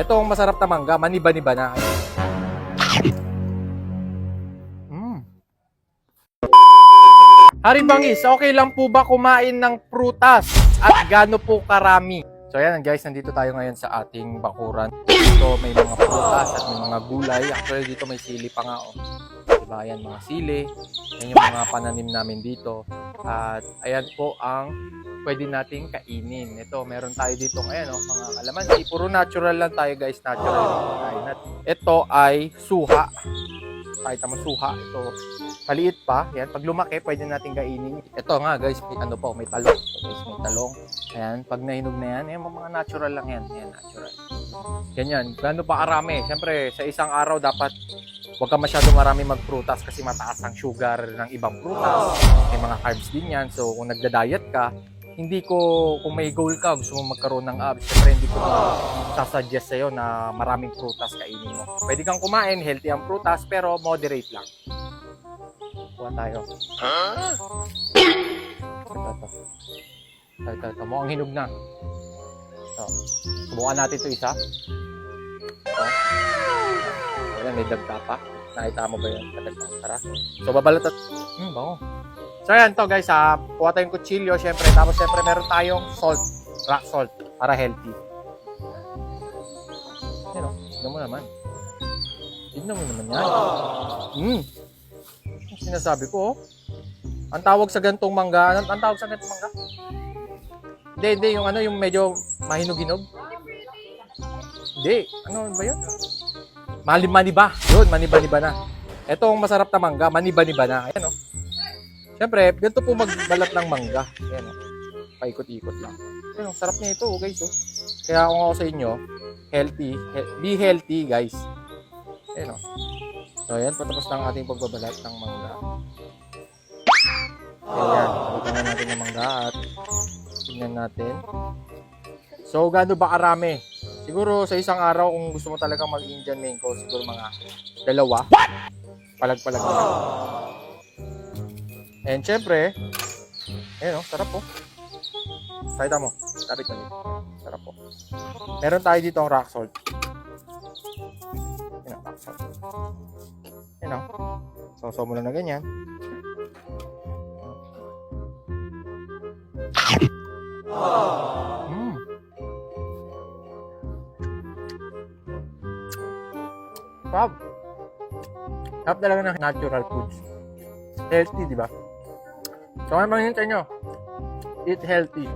Etong masarap na mangga, maniba-niba na. Mm. Hari Bangis, okay lang po ba kumain ng prutas? At gaano po karami? So ayan guys, nandito tayo ngayon sa ating bakuran. Dito may mga prutas at may mga gulay. Actually dito may sili pa nga oh. Diba, ayan mga sili. Yan yung mga pananim namin dito. At ayan po ang pwede nating kainin. Ito, meron tayo dito ayan oh, mga kalamansi. Puro natural lang tayo guys, natural lang natin. Ito ay suha. Kahit mo suha, ito maliit pa. Yan, pag lumaki, pwede natin kainin. Ito nga guys, may ano po, may talong. Ito guys, may talong. Ayan, pag nahinog na yan, yan, mga natural lang yan. Yan, natural. Ganyan, gano'n pa karami. Siyempre, sa isang araw, dapat huwag ka masyado marami magprutas kasi mataas ang sugar ng ibang prutas. May mga carbs din yan. So, kung nagda-diet ka, hindi ko, kung may goal ka, gusto mo magkaroon ng abs, syempre hindi ko sasuggest sa'yo na maraming prutas kainin mo. Pwede kang kumain, healthy ang prutas, pero moderate lang. Kuha tayo. Ito, ito. Ito, ito, ito. Mukhang hinog na. Ito. Subukan natin ito isa. Ito. Wala, may dagta pa. Nakita mo ba? Kadagta. Tara. So, babalot at... Hmm, bango. So, ayan to guys. Ha. Kuha tayong kutsilyo, syempre. Tapos, syempre, meron tayong salt. Rock salt. Para healthy. Yan o. Tignan mo naman. Tignan mo naman yan. Hmm. Sinasabi ko, oh. Ang tawag sa gantong mangga, ang, ang tawag sa gantong mangga? Hindi, hindi, yung ano, yung medyo mahinog-hinog. Hindi, ano ba yun? Mali-maniba. Yun, maniba-niba na. Ito ang masarap na mangga, maniba-niba na. Ayan, oh. Siyempre, ganito po magbalat ng mangga. Ayan, oh. Paikot-ikot lang. Ayan, oh, sarap niya ito, oh, guys, oh. Kaya kung ako sa inyo, healthy, he- be healthy, guys. Ayan, oh. So, ayan, patapos na ang ating pagbabalat ng mangga. Ayan, na natin ng mangga at tingnan natin. So, gaano ba karami? Siguro sa isang araw, kung gusto mo talaga mag-Indian mango, siguro mga dalawa. Palag-palag na. And syempre, ayun oh, sarap po. Pakita mo, tapit mo dito. Sarap po. Meron tayo dito ang rock salt. Yun ang rock salt. Yun oh. Sausaw mo lang na ganyan. Mm. Sarap. Sarap talaga ng natural foods. Healthy, di ba? So, ano yun sa inyo? Eat healthy.